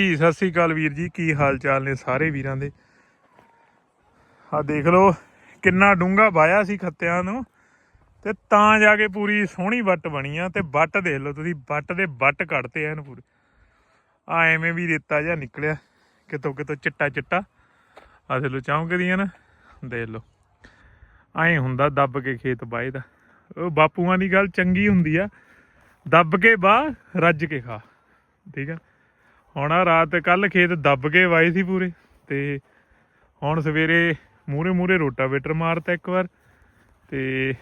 ਜੀ, ਸਤਿ ਸ੍ਰੀ ਅਕਾਲ ਵੀਰ ਜੀ, ਕੀ ਹਾਲ ਚਾਲ ਨੇ ਸਾਰੇ ਵੀਰਾਂ ਦੇ? ਆ ਦੇਖ ਲਓ, ਕਿੰਨਾ ਡੂੰਗਾ ਵਾਇਆ ਸੀ ਖੱਤਿਆਂ ਨੂੰ ਤੇ ਤਾਂ ਜਾ ਕੇ ਪੂਰੀ ਸੋਹਣੀ ਵੱਟ ਬਣੀ ਆ ਤੇ ਵੱਟ ਦੇਖ ਲਓ ਤੁਸੀਂ, ਵੱਟ ਦੇ ਵੱਟ ਕੱਢਤੇ ਐਨ ਪੂਰੇ। ਆ ਐਵੇਂ ਵੀ ਰੇਤਾ ਜਿਹਾ ਨਿਕਲਿਆ, ਕਿਤੋਂ ਕਿਤੋਂ ਚਿੱਟਾ ਚਿੱਟਾ। ਆ ਦੇਖ ਲਓ ਚਮਕਦੀਆਂ ਨਾ, ਦੇਖ ਲਓ। ਐਂ ਹੁੰਦਾ ਦੱਬ ਕੇ ਖੇਤ ਬਾਏ ਦਾ। ਉਹ ਬਾਪੂਆਂ ਦੀ ਗੱਲ ਚੰਗੀ ਹੁੰਦੀ ਆ, ਦੱਬ ਕੇ ਬਾਹ, ਰੱਜ ਕੇ ਖਾ। ਠੀਕ ਆ? ਹੁਣ ਆ ਰਾਤ ਕੱਲ ਖੇਤ ਦੱਬ ਕੇ ਵਾਏ ਸੀ ਪੂਰੇ ਤੇ ਹੁਣ ਸਵੇਰੇ ਮੂਰੇ ਮੂਰੇ ਰੋਟਾਵੇਟਰ ਮਾਰਤਾ ਇੱਕ ਵਾਰ ਤੇ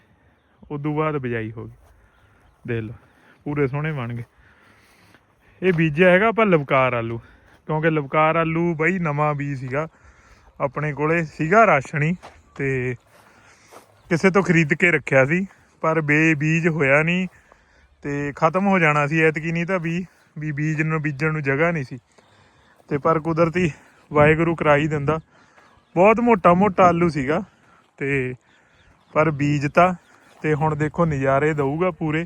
ਉਦੋਂ ਬਾਅਦ ਬਿਜਾਈ ਹੋ ਗਈ। ਦੇਖ ਲਓ, ਪੂਰੇ ਸੋਹਣੇ ਬਣ ਗਏ। ਇਹ ਬੀਜਿਆ ਹੈਗਾ ਆਪਾਂ ਲਵਕਾਰ ਆਲੂ, ਕਿਉਂਕਿ ਲਵਕਾਰ ਆਲੂ ਬਈ ਨਵਾਂ ਬੀਜ ਸੀਗਾ, ਆਪਣੇ ਕੋਲੇ ਸੀਗਾ ਰਾਸ਼ਣੀ ਤੇ ਕਿਸੇ ਤੋਂ ਖਰੀਦ ਕੇ ਰੱਖਿਆ ਸੀ, ਪਰ ਬੇ ਬੀਜ ਹੋਇਆ ਨਹੀਂ ਤੇ ਖਤਮ ਹੋ ਜਾਣਾ ਸੀ, ਐਤਕੀ ਨਹੀਂ ਤਾਂ ਵੀ ਵੀ ਬੀਜ ਨੂੰ ਬੀਜਣ ਨੂੰ ਜਗ੍ਹਾ ਨਹੀਂ ਸੀ। ਤੇ ਪਰ ਕੁਦਰਤੀ ਵਾਹਿਗੁਰੂ ਕਰਾਈ ਦਿੰਦਾ। ਬਹੁਤ ਮੋਟਾ ਮੋਟਾ ਆਲੂ ਸੀਗਾ। ਤੇ ਪਰ ਬੀਜ ਤਾਂ ਤੇ ਹੁਣ ਦੇਖੋ ਨਜ਼ਾਰੇ ਦਊਗਾ ਪੂਰੇ।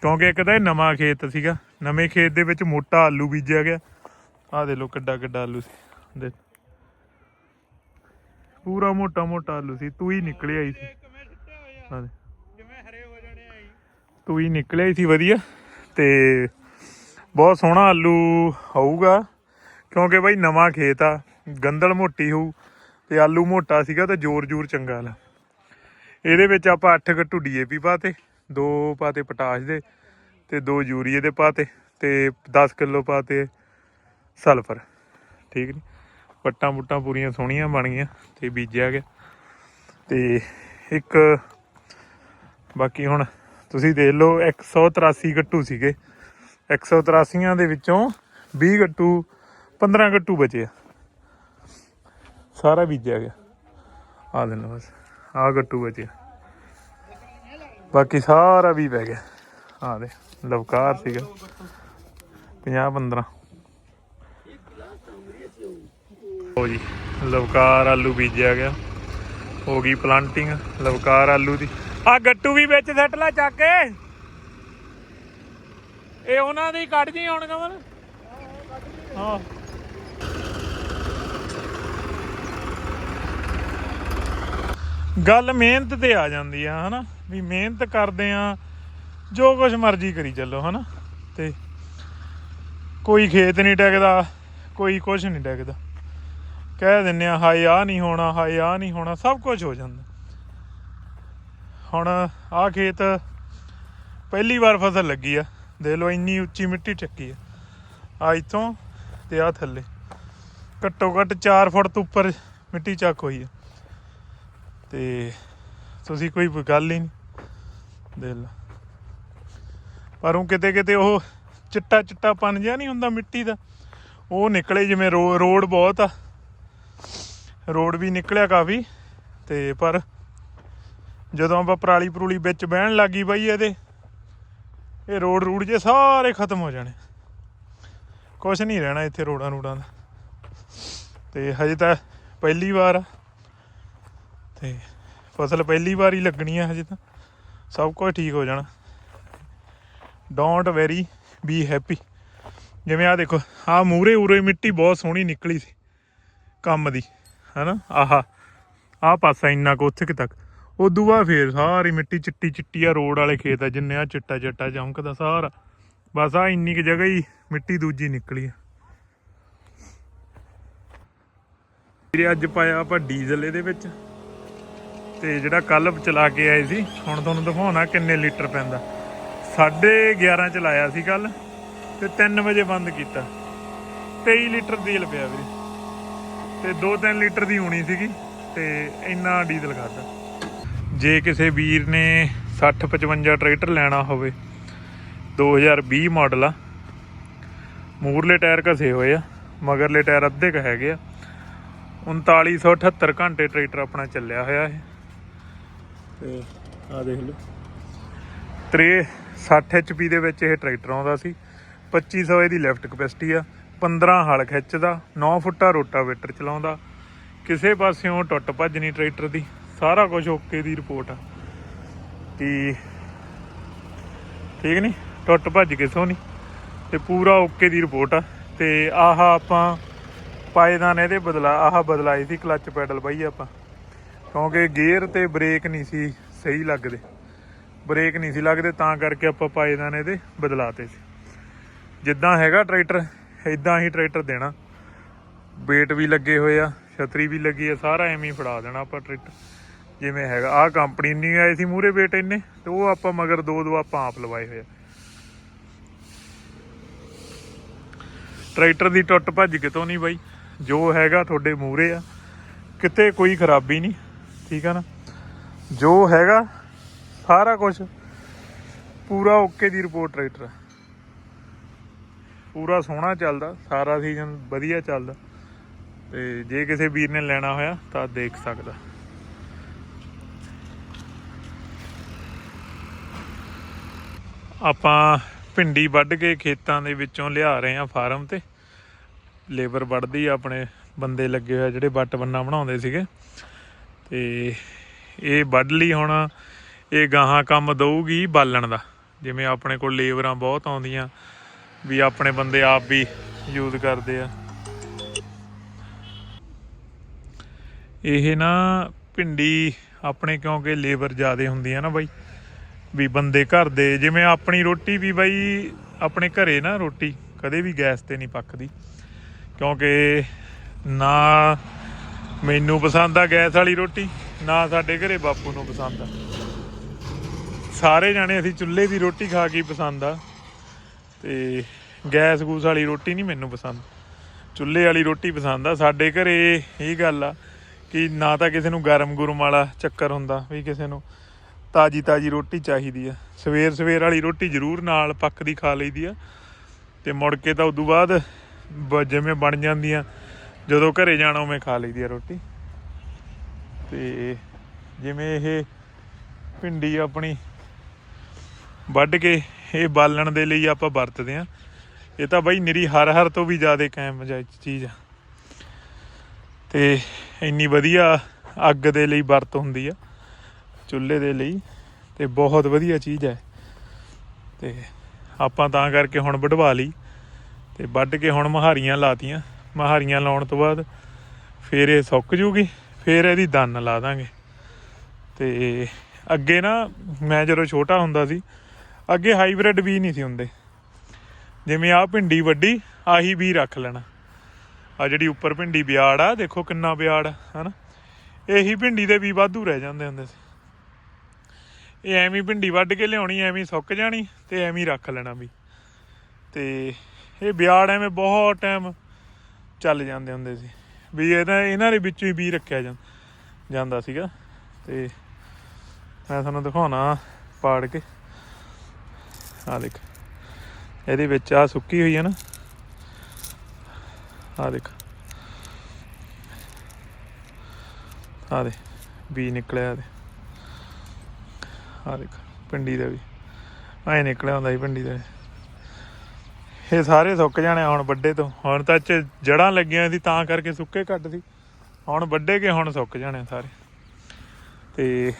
ਕਿਉਂਕਿ ਇੱਕ ਤਾਂ ਇਹ ਨਵਾਂ ਖੇਤ ਸੀਗਾ। ਨਵੇਂ ਖੇਤ ਦੇ ਵਿੱਚ ਮੋਟਾ ਆਲੂ ਬੀਜਿਆ ਗਿਆ। ਆਹ ਦੇ ਲੋ ਕਿੱਡਾ ਕਿੱਡਾ ਆਲੂ ਸੀ। ਦੇ ਪੂਰਾ ਮੋਟਾ ਮੋਟਾ ਆਲੂ ਸੀ। ਤੂੰ ਹੀ ਨਿਕਲਿਆ ਹੀ ਸੀ। ਜਿਵੇਂ ਹਰੇ ਹੋ ਜਾਣੇ ਆਈ ਤੂੰ ਹੀ ਨਿਕਲਿਆ ਹੀ ਸੀ ਵਧੀਆ। ਤੇ ਬਹੁਤ ਸੋਹਣਾ ਆਲੂ ਹੋਊਗਾ, ਕਿਉਂਕਿ ਬਾਈ ਨਵਾਂ ਖੇਤ ਆ ਗੰਦਲ ਮੋਟੀ ਹੋਊ ਤੇ ਆਲੂ ਮੋਟਾ ਸੀਗਾ ਤਾਂ ਜੋਰ ਜੂਰ ਚੰਗਾ ਲਾ। ਇਹਦੇ ਵਿੱਚ ਆਪਾਂ 8 ਗੱਟੂ ਡੀਏਪੀ ਪਾਤੇ, ਦੋ ਪਾਤੇ ਪੋਟਾਸ਼ ਦੇ ਤੇ ਦੋ ਯੂਰੀਏ ਦੇ ਪਾਤੇ ਤੇ 10 ਕਿਲੋ ਪਾਤੇ ਸਲਫਰ, ਠੀਕ ਨੀ? ਪੱਟਾਂ ਬੁੱਟਾਂ ਪੂਰੀਆਂ ਸੋਹਣੀਆਂ ਬਣ ਗਈਆਂ ਤੇ ਬੀਜਿਆ ਗਿਆ। ਤੇ ਇੱਕ ਬਾਕੀ ਹੁਣ ਤੁਸੀਂ ਦੇਖ ਲਓ 183 ਗੱਟੂ ਸੀਗੇ। 183ਾਂ ਦੇ ਵਿੱਚੋਂ 20 ਗੱਟੂ 15 ਗੱਟੂ ਬਚੇ ਆ। ਸਾਰਾ ਬੀਜਿਆ ਗਿਆ। ਆ ਦੇਣਾ ਬਸ ਆ ਗੱਟੂ ਬਚੇ ਬਾਕੀ ਸਾਰਾ ਵੀ ਪੈ ਗਿਆ। ਆ ਦੇ ਲਵਕਾਰ ਸੀਗਾ। 50 15 ਹੋ ਜੀ, ਲਵਕਾਰ ਆਲੂ ਬੀਜਿਆ ਗਿਆ। ਹੋ ਗਈ ਪਲਾਂਟਿੰਗ ਲਵਕਾਰ ਆਲੂ ਦੀ। ਆ ਗੱਟੂ ਵੀ ਵਿੱਚ ਸੱਟ ਲਾ ਚੱਕ ਕੇ। ਇਹ ਉਹਨਾਂ ਦੀ ਕੱਢ ਜੀ ਹੁਣ ਕਮਲ? ਹਾਂ। ਗੱਲ ਮਿਹਨਤ ਤੇ ਆ ਜਾਂਦੀ ਆ, ਹਨਾ? ਵੀ ਮਿਹਨਤ ਕਰਦੇ ਆ, ਜੋ ਕੁਝ ਮਰਜ਼ੀ ਕਰੀ ਚੱਲੋ, ਹਨਾ? ਤੇ ਕੋਈ ਖੇਤ ਨਹੀਂ ਟਿਕਦਾ, ਕੋਈ ਕੁਝ ਨਹੀਂ ਟਿਕਦਾ। ਕਹਿ ਦਿੰਨੇ ਆ, ਹਾਏ ਆ ਨਹੀਂ ਹੋਣਾ, ਹਾਏ ਆ ਨਹੀਂ ਹੋਣਾ, ਸਭ ਕੁਝ ਹੋ ਜਾਂਦਾ। ਹੁਣ ਆ ਖੇਤ ਪਹਿਲੀ ਵਾਰ ਫਸਲ ਲੱਗੀ ਆ। ਦੇਖ ਲਓ, ਇੰਨੀ ਉੱਚੀ ਮਿੱਟੀ ਚੱਕੀ ਆ। ਆ ਇਥੋਂ ਤੇ ਆ ਥੱਲੇ। ਘੱਟੋ ਘੱਟ 4 ਫੁੱਟ ਤੋਂ ਉੱਪਰ ਮਿੱਟੀ ਚੱਕ ਹੋਈ ਆ। ਤੇ ਤੁਸੀਂ ਕੋਈ ਗੱਲ ਹੀ ਨਹੀਂ। ਦੇਖ ਲਓ। ਪਰ ਉਹ ਕਿਤੇ ਕਿਤੇ ਉਹ ਚਿੱਟਾ ਚਿੱਟਾ ਪਨ ਜਿਹਾ ਨਹੀਂ ਹੁੰਦਾ ਮਿੱਟੀ ਦਾ। ਉਹ ਨਿਕਲੇ ਜਿਵੇਂ ਰੋਡ ਬਹੁਤ ਆ। ਰੋਡ ਵੀ ਨਿਕਲਿਆ ਕਾਫੀ। ਤੇ ਪਰ ਜਦੋਂ ਆਪਾਂ ਪਰਾਲੀ ਪਰੂਲੀ ਵਿੱਚ ਬਹਿਣ ਲੱਗੀ ਬਈ ਇਹਦੇ ਇਹ ਰੋਡ ਰੂਡ ਜੇ ਸਾਰੇ ਖਤਮ ਹੋ ਜਾਣੇ। ਕੁਝ ਨਹੀਂ ਰਹਿਣਾ ਇੱਥੇ ਰੋਡਾਂ ਰੂਡਾਂ ਦਾ। ਤੇ ਹਜੇ ਤਾਂ ਪਹਿਲੀ ਵਾਰ ਆ। ਤੇ ਫਸਲ ਪਹਿਲੀ ਵਾਰ ਹੀ ਲੱਗਣੀ ਆ ਹਜੇ ਤਾਂ। ਸਭ ਕੁਝ ਠੀਕ ਹੋ ਜਾਣਾ। ਡੋਂਟ ਵੈਰੀ ਬੀ ਹੈਪੀ ਜਿਵੇਂ ਆ ਦੇਖੋ ਆ ਮੂਰੇ ਉਰੇ ਮਿੱਟੀ ਬਹੁਤ ਸੋਹਣੀ ਨਿਕਲੀ ਸੀ। ਕੰਮ ਦੀ, ਹੈਨਾ? ਆਹਾ ਆ ਪਾਸਾ ਇੰਨਾ ਕੁ ਉੱਥੇ ਤੱਕ। ਉਦੋਂ ਬਾਅਦ ਫੇਰ ਸਾਰੀ ਮਿੱਟੀ ਚਿੱਟੀ ਚਿੱਟੀ ਆ, ਰੋਡ ਵਾਲੇ ਖੇਤ ਆ, ਜਿੰਨੇ ਆ ਚਿੱਟਾ ਚਿੱਟਾ ਚਮਕਦਾ ਸਾਰਾ। ਬਸ ਆ ਇੰਨੀ ਕੁ ਜਗ੍ਹਾ ਹੀ ਮਿੱਟੀ ਦੂਜੀ ਨਿਕਲੀ ਆ। ਵੀਰੇ, ਅੱਜ ਪਾਇਆ ਆਪਾਂ ਡੀਜ਼ਲ ਇਹਦੇ ਵਿੱਚ। ਤੇ ਜਿਹੜਾ ਕੱਲ ਚਲਾ ਕੇ ਆਏ ਸੀ, ਹੁਣ ਤੁਹਾਨੂੰ ਦਿਖਾਉਣਾ ਕਿੰਨੇ ਲੀਟਰ ਪੈਂਦਾ। 11:30 ਚਲਾਇਆ ਸੀ ਕੱਲ ਤੇ 3 ਵਜੇ ਬੰਦ ਕੀਤਾ। 23 ਲੀਟਰ ਤੇਲ ਪਿਆ ਵੀਰੇ। ਤੇ 2-3 ਲੀਟਰ ਦੀ ਹੋਣੀ ਸੀਗੀ, ਤੇ ਇੰਨਾ ਡੀਜ਼ਲ ਖਾਦਾ ਜੇ ਕਿਸੇ ਵੀਰ ਨੇ 60-55 ਟਰੈਕਟਰ ਲੈਣਾ ਹੋਵੇ 2020 ਮਾਡਲ ਆ। ਮੂਰਲੇ ਟਾਇਰ ਘਸੇ ਹੋਏ ਆ, ਮਗਰਲੇ ਟਾਇਰ ਅੱਧੇ ਕ ਹੈਗੇ ਆ। 3978 ਘੰਟੇ ਟਰੈਕਟਰ ਆਪਣਾ ਚੱਲਿਆ ਹੋਇਆ ਇਹ। ਤੇ ਆ ਦੇਖ ਲਓ। 60 HP ਦੇ ਵਿੱਚ ਇਹ ਟਰੈਕਟਰ ਆਉਂਦਾ ਸੀ। 2500 ਇਹਦੀ ਲੈਫਟ ਕਪੈਸਿਟੀ ਆ। 15 ਹਲ ਖਿੱਚਦਾ 9 ਫੁੱਟਾ ਰੋਟਾਵੇਟਰ ਚਲਾਉਂਦਾ। ਕਿਸੇ ਪਾਸਿਓਂ ਟੁੱਟ ਭੱਜ ਨਹੀਂ ਟਰੈਕਟਰ ਦੀ। ਸਾਰਾ ਕੁਝ ਓਕੇ ਦੀ ਰਿਪੋਰਟ ਆ। ਕਿ ਠੀਕ ਨਹੀਂ ਟੁੱਟ ਭੱਜ ਕੇ ਨਹੀਂ ਤੇ ਪੂਰਾ ਓਕੇ ਦੀ ਰਿਪੋਰਟ ਆ। ਤੇ ਆਹ ਆਪਾਂ ਪਾਇਦਾਨ ਇਹਦੇ ਬਦਲਾ, ਆਹ ਬਦਲਾਈ ਸੀ ਕਲੱਚ ਪੈਡਲ ਬਾਈ ਆਪਾਂ। ਕਿਉਂਕਿ ਗੇਅਰ ਤੇ ਬ੍ਰੇਕ ਨਹੀਂ ਸੀ ਸਹੀ ਲੱਗਦੇ। ਬ੍ਰੇਕ ਨਹੀਂ ਸੀ ਲੱਗਦੇ, ਤਾਂ ਕਰਕੇ ਆਪਾਂ ਪਾਇਦਾਨ ਇਹਦੇ ਬਦਲਾਤੇ ਸੀ। ਜਿੱਦਾਂ ਹੈਗਾ ਟਰੈਕਟਰ ਇਦਾਂ ਹੀ ਟਰੈਕਟਰ ਦੇਣਾ। ਵੇਟ ਵੀ ਲੱਗੇ ਹੋਏ ਆ, ਛਤਰੀ ਵੀ ਲੱਗੀ ਆ, ਸਾਰਾ ਐਵੇਂ ਹੀ ਫੜਾ ਦੇਣਾ ਆਪਾਂ ਟਰੈਕਟਰ। ਜਿਵੇਂ ਹੈਗਾ? ਆਹ ਕੰਪਨੀ ਨਹੀਂ ਆਈ ਸੀ ਮੂਰੇ ਵੇਟ ਇੰਨੇ, ਤੇ ਉਹ ਆਪਾਂ ਮਗਰ ਦੋ ਦੋ ਆਪਾਂ ਆਪ ਲਵਾਏ ਹੋਏ ਟਰੈਕਟਰ ਦੀ ਟੁੱਟ ਭੱਜ ਕਿਤੋਂ ਨਹੀਂ ਬਾਈ। ਜੋ ਹੈਗਾ ਤੁਹਾਡੇ ਮੂਰੇ ਆ। ਕਿਤੇ ਕੋਈ ਖਰਾਬੀ ਨਹੀਂ, ਠੀਕ ਆ ਨਾ? ਜੋ ਹੈਗਾ, ਸਾਰਾ ਕੁਝ ਪੂਰਾ ਓਕੇ ਦੀ ਰਿਪੋਰਟ ਟਰੈਕਟਰ ਪੂਰਾ ਸੋਹਣਾ ਚੱਲਦਾ, ਸਾਰਾ ਸੀਜ਼ਨ ਵਧੀਆ ਚੱਲਦਾ। ਤੇ ਜੇ ਕਿਸੇ ਵੀਰ ਨੇ ਲੈਣਾ ਹੋਇਆ, ਤਾਂ ਦੇਖ ਸਕਦਾ। ਆਪਾਂ ਭਿੰਡੀ ਵੱਢ ਕੇ ਖੇਤਾਂ ਦੇ ਵਿੱਚੋਂ ਲਿਆ ਰਹੇ ਆ ਫਾਰਮ ਤੇ। ਲੇਬਰ ਵੱਢਦੀ ਆਪਣੇ ਬੰਦੇ ਲੱਗੇ ਹੋਏ ਆ ਜਿਹੜੇ ਵੱਟ ਬੰਨਾ ਬਣਾਉਂਦੇ ਸੀਗੇ। ਤੇ ਇਹ ਵੱਢ ਲਈ ਹੁਣ ਇਹ ਗਾਹਾਂ ਕੰਮ ਦਊਗੀ ਬਾਲਣ ਦਾ। ਜਿਵੇਂ ਆਪਣੇ ਕੋਲ ਲੇਬਰਾਂ ਬਹੁਤ ਆਉਂਦੀਆਂ, ਵੀ ਆਪਣੇ ਬੰਦੇ ਆਪ ਵੀ ਯੂਜ਼ ਕਰਦੇ ਆ। ਇਹ ਨਾ ਭਿੰਡੀ ਆਪਣੇ ਕਿਉਂਕਿ ਲੇਬਰ ਜ਼ਿਆਦੇ ਹੁੰਦੀ ਆ ਨਾ ਬਾਈ। ਵੀ ਬੰਦੇ ਘਰ ਦੇ, ਜਿਵੇਂ ਆਪਣੀ ਰੋਟੀ ਵੀ ਬਾਈ ਆਪਣੇ ਘਰੇ ਨਾ ਰੋਟੀ, ਕਦੇ ਵੀ ਗੈਸ ਤੇ ਨਹੀਂ ਪੱਕਦੀ। ਕਿਉਂਕਿ ਨਾ ਮੈਨੂੰ ਪਸੰਦ ਆ ਗੈਸ ਵਾਲੀ ਰੋਟੀ, ਨਾ ਸਾਡੇ ਘਰੇ ਬਾਪੂ ਨੂੰ ਪਸੰਦ ਆ। ਸਾਰੇ ਜਾਣੇ ਅਸੀਂ ਚੁੱਲ੍ਹੇ ਦੀ ਰੋਟੀ ਖਾ ਕੇ ਪਸੰਦ ਆ। ਤੇ ਗੈਸ ਗੂਸ ਵਾਲੀ ਰੋਟੀ ਨਹੀਂ ਮੈਨੂੰ ਪਸੰਦ। ਚੁੱਲ੍ਹੇ ਵਾਲੀ ਰੋਟੀ ਪਸੰਦ ਆ। ਸਾਡੇ ਘਰੇ ਇਹ ਗੱਲ ਆ ਕਿ ਨਾ ਤਾਂ ਕਿਸੇ ਨੂੰ ਗਰਮ ਗੁਰਮ ਵਾਲਾ ਚੱਕਰ ਹੁੰਦਾ ਵੀ ਕਿਸੇ ਨੂੰ ਤਾਜੀ ਤਾਜੀ ਰੋਟੀ ਚਾਹੀਦੀ ਆ। ਸਵੇਰ ਸਵੇਰ ਵਾਲੀ ਰੋਟੀ ਜ਼ਰੂਰ ਨਾਲ ਪੱਕਦੀ ਖਾ ਲਈਦੀ ਆ। ਤੇ ਮੁੜ ਕੇ ਤਾਂ ਉਦੋਂ ਬਾਅਦ ਜਿਵੇਂ ਬਣ ਜਾਂਦੀਆਂ, ਜਦੋਂ ਘਰੇ ਜਾਣਾ ਉਵੇਂ ਖਾ ਲਈਦੀ ਆ ਰੋਟੀ। ਤੇ ਜਿਵੇਂ ਇਹ ਭਿੰਡੀ ਆਪਣੀ ਵੱਢ ਕੇ ਇਹ ਬਾਲਣ ਦੇ ਲਈ ਆਪਾਂ ਵਰਤਦੇ ਆ। ਇਹ ਤਾਂ ਬਾਈ ਨਿਰੀ ਹਰ ਹਰ ਤੋਂ ਵੀ ਜ਼ਿਆਦਾ ਕਾਇਮ ਚੀਜ਼ ਆ। ਤੇ ਇੰਨੀ ਵਧੀਆ ਅੱਗ ਦੇ ਲਈ ਵਰਤ ਹੁੰਦੀ ਆ। ਚੁੱਲ੍ਹੇ ਦੇ ਲਈ ਤੇ ਬਹੁਤ ਵਧੀਆ ਚੀਜ਼ ਹੈ। ਤੇ ਆਪਾਂ ਤਾਂ ਕਰਕੇ ਹੁਣ ਵਢਵਾ ਲਈ ਤੇ ਵੱਢ ਕੇ ਹੁਣ ਮਹਾਰੀਆਂ ਲਾਤੀਆਂ। ਮਹਾਰੀਆਂ ਲਾਉਣ ਤੋਂ ਬਾਅਦ ਫੇਰ ਇਹ ਸੁੱਕ ਜੂਗੀ, ਫੇਰ ਇਹਦੀ ਦੰਨ ਲਾ ਦਾਂਗੇ। ਤੇ ਅੱਗੇ ਨਾ ਮੈਂ ਜਦੋਂ ਛੋਟਾ ਹੁੰਦਾ ਸੀ, ਅੱਗੇ ਹਾਈਬ੍ਰਿਡ ਵੀ ਨਹੀਂ ਸੀ ਹੁੰਦੇ। ਜਿਵੇਂ ਆਹ ਭਿੰਡੀ ਵੱਡੀ ਆਹੀ ਵੀ ਰੱਖ ਲੈਣਾ। ਆ ਜਿਹੜੀ ਉੱਪਰ ਭਿੰਡੀ ਵਿਆੜ ਆ, ਦੇਖੋ ਕਿੰਨਾ ਵਿਆੜ ਆ, ਹਨਾ? ਇਹੀ ਭਿੰਡੀ ਦੇ ਵੀ ਵਾਧੂ ਰਹਿ ਜਾਂਦੇ ਹੁੰਦੇ ਸੀ। ਇਹ ਐਵੇਂ ਭਿੰਡੀ ਵੱਢ ਕੇ ਲਿਆਉਣੀ, ਐਵੇਂ ਸੁੱਕ ਜਾਣੀ ਤੇ ਐਵੇਂ ਰੱਖ ਲੈਣਾ ਵੀ। ਤੇ ਇਹ ਬਿਆੜ ਐਵੇਂ ਬਹੁਤ ਟਾਈਮ ਚੱਲ ਜਾਂਦੇ ਹੁੰਦੇ ਸੀ। ਵੀ ਇਹਦਾ ਇਹਨਾਂ ਦੇ ਵਿੱਚ ਹੀ ਵੀ ਰੱਖਿਆ ਜਾਂਦਾ ਸੀਗਾ। ਤੇ ਮੈਂ ਤੁਹਾਨੂੰ ਦਿਖਾਉਣਾ ਪਾੜ ਕੇ। ਆ ਦੇਖ। ਇਹਦੇ ਵਿੱਚ ਆ ਸੁੱਕੀ ਹੋਈ ਹੈ ਨਾ। ਆ ਦੇਖ। ਆ ਦੇ ਬੀ ਨਿਕਲਿਆ ਦੇ ਆ ਦੇਖ ਪਿੰਡੀ ਦਾ ਵੀ। ਐ ਨਿਕਲਿਆ ਹੁੰਦਾ ਸੀ ਪਿੰਡੀ ਦਾ। ਇਹ ਸਾਰੇ ਸੁੱਕ ਜਾਣੇ ਹੁਣ ਵੱਡੇ ਤੋਂ। ਹੁਣ ਤਾਂ ਚ ਜੜਾਂ ਲੱਗੀਆਂ ਸੀ, ਤਾਂ ਕਰਕੇ ਸੁੱਕੇ ਘੱਟ ਸੀ। ਹੁਣ ਵੱਡੇ ਕੇ ਹੁਣ ਸੁੱਕ ਜਾਣੇ ਸਾਰੇ। ਤੇ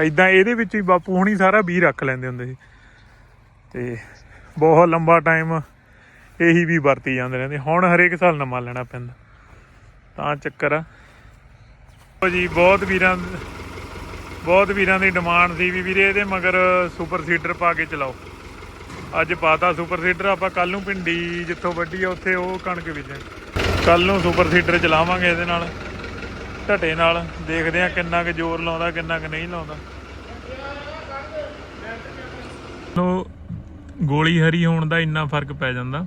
ਐਦਾਂ ਇਹਦੇ ਵਿੱਚ ਹੀ ਬਾਪੂ ਹੁਣੀ ਸਾਰਾ ਬੀ ਰੱਖ ਲੈਂਦੇ ਹੁੰਦੇ ਸੀ। ਤੇ ਬਹੁਤ ਲੰਬਾ ਟਾਈਮ ਇਹੀ ਵੀ ਵਰਤੀ ਜਾਂਦੇ ਰਹਿੰਦੇ। ਹੁਣ ਹਰੇਕ ਸਾਲ ਨਵਾਂ ਲੈਣਾ ਪੈਂਦਾ। ਤਾਂ ਚੱਕਰ ਆ। ਜੀ, ਬਹੁਤ ਵੀਰਾਂ ਬਹੁਤ ਵੀਰਾਂ ਦੀ ਡਿਮਾਂਡ ਸੀ ਵੀ ਵੀਰੇ ਇਹਦੇ ਮਗਰ ਸੁਪਰ ਸੀਡਰ ਪਾ ਕੇ ਚਲਾਓ। ਅੱਜ ਪਾਤਾ ਸੁਪਰ ਸੀਡਰ ਆਪਾਂ ਕੱਲ ਨੂੰ ਪਿੰਡੀ ਜਿੱਥੋਂ ਵੱਡੀ ਆ, ਉੱਥੇ ਉਹ ਕਣਕ ਬੀਜਾਂ। ਕੱਲ ਨੂੰ ਸੁਪਰ ਸੀਡਰ ਚਲਾਵਾਂਗੇ ਇਹਦੇ ਨਾਲ, ਢਟੇ ਨਾਲ। ਦੇਖਦੇ ਆ ਕਿੰਨਾ ਕੁ ਜ਼ੋਰ ਲਾਉਂਦਾ, ਕਿੰਨਾ ਕੁ ਨਹੀਂ ਲਾਉਂਦਾ। ਲੋ, ਗੋਲੀ ਹਰੀ ਹੋਣ ਦਾ ਇੰਨਾ ਫ਼ਰਕ ਪੈ ਜਾਂਦਾ।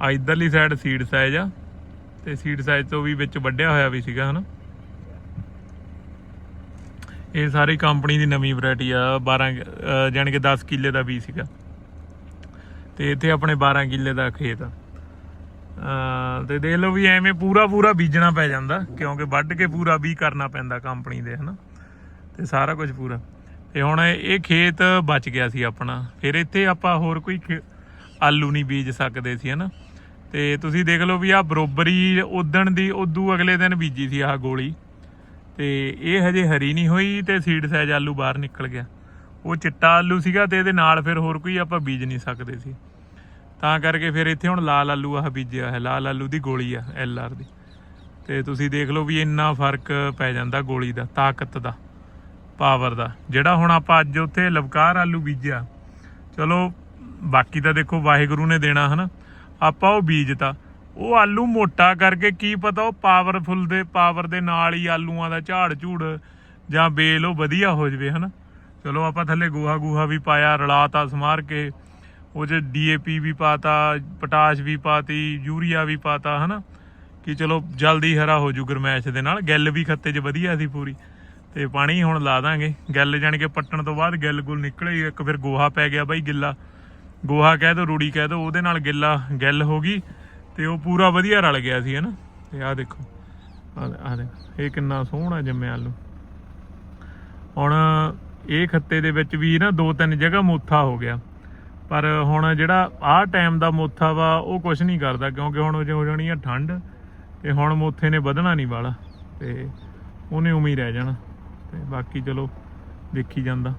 ਆ ਇਧਰਲੀ ਸਾਈਡ ਸੀਡ ਸਾਈਜ਼ ਆ, ਤੇ ਸੀਡ ਸਾਈਜ਼ ਤੋਂ ਵੀ ਵਿੱਚ ਵੱਡਿਆ ਹੋਇਆ ਵੀ ਸੀਗਾ, ਹਨਾ? ਇਹ ਸਾਰੀ ਕੰਪਨੀ ਦੀ ਨਵੀਂ ਵੈਰਾਈਟੀ ਆ 12 ਅਹ ਜਾਣੀ ਕਿ 10 ਕਿੱਲੇ ਦਾ ਬੀ ਸੀਗਾ। ਤੇ ਇੱਥੇ ਆਪਣੇ 12 ਕਿੱਲੇ ਦਾ ਖੇਤ ਆ। ਤੇ ਦੇਖ ਲਓ ਵੀ ਐਵੇਂ ਪੂਰਾ ਪੂਰਾ ਬੀਜਣਾ ਪੈ ਜਾਂਦਾ, ਕਿਉਂਕਿ ਵੱਢ ਕੇ ਪੂਰਾ ਬੀ ਕਰਨਾ ਪੈਂਦਾ ਕੰਪਨੀ ਦੇ, ਹਨਾ। ਤੇ ਸਾਰਾ ਕੁਝ ਪੂਰਾ। ਤੇ ਹੁਣ ਇਹ ਖੇਤ ਬਚ ਗਿਆ ਸੀ ਆਪਣਾ। ਫਿਰ ਇੱਥੇ ਆਪਾਂ ਹੋਰ ਕੋਈ ਖੇ- ਆਲੂ ਨਹੀਂ ਬੀਜ ਸਕਦੇ ਸੀ, ਹਨਾ। ਤੇ ਤੁਸੀਂ ਦੇਖ ਲਓ ਵੀ ਆ ਬਰੋਬਰੀ ਉਦਣ ਦੀ, ਉਦੋਂ ਅਗਲੇ ਦਿਨ ਬੀਜੀ ਸੀ ਆਹ ਗੋਲੀ। ਤੇ ਇਹ ਹਜੇ ਹਰੀ ਨਹੀਂ ਹੋਈ ਤੇ ਸੀਡ ਸਾਈਜ਼ ਆਲੂ ਬਾਹਰ ਨਿਕਲ ਗਿਆ। ਉਹ ਚਿੱਟਾ ਆਲੂ ਸੀਗਾ ਤੇ ਇਹਦੇ ਨਾਲ ਫਿਰ ਹੋਰ ਕੋਈ ਆਪਾਂ ਬੀਜ ਨਹੀਂ ਸਕਦੇ ਸੀ। ਤਾਂ ਕਰਕੇ ਫਿਰ ਇੱਥੇ ਹੁਣ ਲਾਲ ਆਲੂ ਆਹ ਬੀਜਿਆ ਹੈ ਲਾਲ ਆਲੂ ਦੀ ਗੋਲੀ ਆ ਐਲ ਆਰ ਦੀ। ਤੇ ਤੁਸੀਂ ਦੇਖ ਲਓ ਵੀ ਇੰਨਾ ਫ਼ਰਕ ਪੈ ਜਾਂਦਾ ਗੋਲੀ ਦਾ, ਤਾਕਤ ਦਾ ਪਾਵਰ ਦਾ। ਜਿਹੜਾ ਹੁਣ ਆਪਾਂ ਅੱਜ ਉੱਥੇ ਲਵਕਾਰ ਆਲੂ ਬੀਜਿਆ, ਚਲੋ ਬਾਕੀ ਤਾਂ ਦੇਖੋ ਵਾਹਿਗੁਰੂ ਨੇ ਦੇਣਾ ਹਨਾ। ਆਪਾਂ ਉਹ ਬੀਜਤਾ। ਉਹ ਆਲੂ ਮੋਟਾ ਕਰਕੇ ਕੀ ਪਤਾ ਉਹ ਪਾਵਰਫੁਲ ਦੇ ਪਾਵਰ ਦੇ ਨਾਲ ਹੀ ਆਲੂਆਂ ਦਾ ਝਾੜ ਝੂੜ ਜਾਂ ਬੇਲ ਉਹ ਵਧੀਆ ਹੋ ਜਵੇ, ਹਨਾ? ਚਲੋ ਆਪਾਂ ਥੱਲੇ ਗੋਹਾ ਗੋਹਾ ਵੀ ਪਾਇਆ, ਰਲਾਤਾ ਸਮਾਰ ਕੇ, ਉਹ 'ਚ ਡੀਏਪੀ ਵੀ ਪਾਤਾ, ਪੋਟਾਸ਼ ਵੀ ਪਾਤੀ, ਯੂਰੀਆ ਵੀ ਪਾਤਾ, ਹਨਾ? ਕਿ ਚਲੋ ਜਲਦੀ ਹਰਾ ਹੋ ਜੂ ਗਰਮੈਸ਼ ਦੇ ਨਾਲ, ਗਿੱਲ ਵੀ ਖੱਤੇ 'ਚ ਵਧੀਆ ਸੀ ਪੂਰੀ। ਤੇ ਪਾਣੀ ਹੁਣ ਲਾ ਦਾਂਗੇ। ਗਿੱਲ ਜਾਣ ਕੇ ਪੱਟਣ ਤੋਂ ਬਾਅਦ ਗਿੱਲ ਗੁੱਲ ਨਿਕਲੇ ਇੱਕ ਫਿਰ ਗੋਹਾ ਪੈ ਗਿਆ ਬਾਈ ਗਿੱਲਾ। ਗੋਹਾ ਕਹਿ ਦੋ, ਰੂੜੀ ਕਹਿ ਦੋ, ਉਹਦੇ ਨਾਲ ਗਿੱਲਾ ਗਿੱਲ ਹੋ ਗਈ। ਤੇ ਉਹ ਪੂਰਾ ਵਧੀਆ ਰਲ ਗਿਆ ਸੀ, ਹਨਾ? ਤੇ ਆਹ ਦੇਖੋ। ਆਹ ਆਹ ਇਹ ਕਿੰਨਾ ਸੋਹਣਾ ਜੰਮਿਆ ਆਲੂ। ਹੁਣ ਇਹ ਖੱਤੇ ਦੇ ਵਿੱਚ ਵੀ ਨਾ ਦੋ ਤਿੰਨ ਜਗ੍ਹਾ ਮੋਥਾ ਹੋ ਗਿਆ। ਪਰ ਹੁਣ ਜਿਹੜਾ ਆਹ ਟਾਈਮ ਦਾ ਮੋਥਾ ਵਾ, ਉਹ ਕੁਝ ਨਹੀਂ ਕਰਦਾ, ਕਿਉਂਕਿ ਹੁਣ ਹੋ ਜਾਣੀ ਆ ਠੰਡ, ਤੇ ਹੁਣ ਮੋਥੇ ਨੇ ਵਧਣਾ ਨਹੀਂ ਵਾਲਾ, ਤੇ ਉਹਨੇ ਉਮੀ ਰਹਿ ਜਾਣਾ। ਤੇ ਬਾਕੀ ਚਲੋ, ਦੇਖੀ ਜਾਂਦਾ।